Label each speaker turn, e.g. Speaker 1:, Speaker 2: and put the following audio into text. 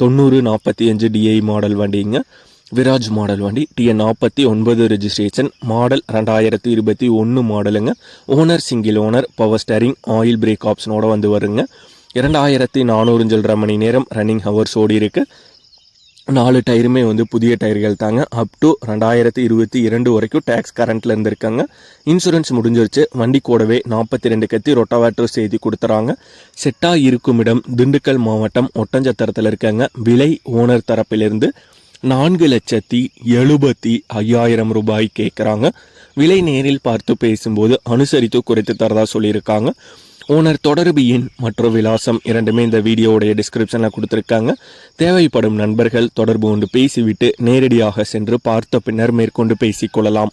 Speaker 1: தொண்ணூறு நாற்பத்தி அஞ்சு டிஐ மாடல் வண்டிங்க. விராஜ் மாடல் வண்டி டிஎன் நாற்பத்தி ஒன்பது ரெஜிஸ்ட்ரேஷன் மாடல் ரெண்டாயிரத்தி இருபத்தி ஒன்று மாடலுங்க owner single owner power steering oil brake ஆப்ஷனோட வந்து வருங்க. இரண்டாயிரத்தி நானூறு சில்லரை மணி நேரம் ரன்னிங் ஹவர்ஸ் ஓடி இருக்குது நாலு டயருமே வந்து புதிய டயர்கள் தாங்க. அப் டு ரெண்டாயிரத்தி இருபத்தி இரண்டு வரைக்கும் டேக்ஸ் கரண்ட்ல இருந்திருக்காங்க. இன்சூரன்ஸ் முடிஞ்சிருச்சு. வண்டி கூடவே நாற்பத்தி ரெண்டு கத்தி ரொட்டாவேட்டர் செய்தி கொடுத்துறாங்க. செட்டா இருக்கும் இடம் திண்டுக்கல் மாவட்டம் ஒட்டஞ்சத்திரத்தில் இருக்காங்க. விலை ஓனர் தரப்பிலிருந்து நான்கு லட்சத்தி எழுபத்தி ஐயாயிரம் ரூபாய் கேட்குறாங்க விலை நேரில் பார்த்து பேசும்போது அனுசரித்து குறைத்து தரதா சொல்லியிருக்காங்க. ஓனர் தொடர்பு எண் மற்றும் விலாசம் இரண்டுமே இந்த வீடியோவுடைய டிஸ்கிரிப்ஷனில் கொடுத்துருக்காங்க. தேவைப்படும் நண்பர்கள் தொடர்பு கொண்டு பேசிவிட்டு நேரடியாக சென்று பார்த்த பின்னர் மேற்கொண்டு பேசிக்கொள்ளலாம்